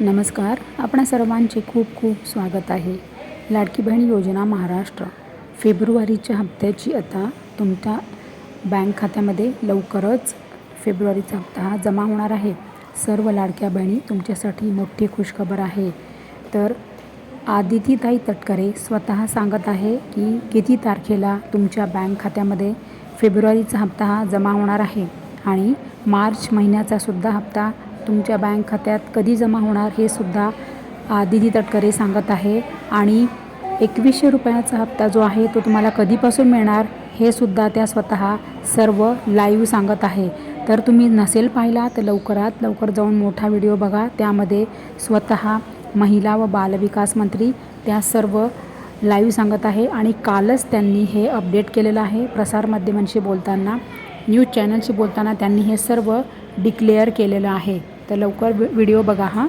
नमस्कार. आपणा सर्वांचे खूप खूप स्वागत आहे. लाडकी बहीण योजना महाराष्ट्र. फेब्रुवारीच्या हप्त्याची आता तुमच्या बँक खात्यामध्ये लवकरच फेब्रुवारीचा हप्ता हा जमा होणार आहे. सर्व लाडक्या बहिणी तुमच्यासाठी मोठी खुशखबर आहे. तर आदितीताई तटकरे स्वतः सांगत आहे की किती तारखेला तुमच्या बँक खात्यामध्ये फेब्रुवारीचा हप्ता हा जमा होणार आहे आणि मार्च महिन्याचा सुद्धा हप्ता तुमच्या बँक खात्यात कधी जमा होणार हे सुद्धा दिदी तटकरे सांगत आहे. आणि एकवीसशे रुपयाचा हप्ता जो आहे तो तुम्हाला कधीपासून मिळणार हे सुद्धा त्या स्वतः सर्व लाईव्ह सांगत आहे. तर तुम्ही नसेल पाहिला तर लवकरात लवकर जाऊन मोठा व्हिडिओ बघा. त्यामध्ये स्वतः महिला व बालविकास मंत्री त्या सर्व लाईव्ह सांगत आहे. आणि कालच त्यांनी हे अपडेट केलेलं आहे प्रसारमाध्यमांशी बोलताना न्यूज चॅनलशी बोलताना त्यांनी हे सर्व डिक्लेअर केलेलं आहे. तर लवकर व्हिडिओ बघा हां.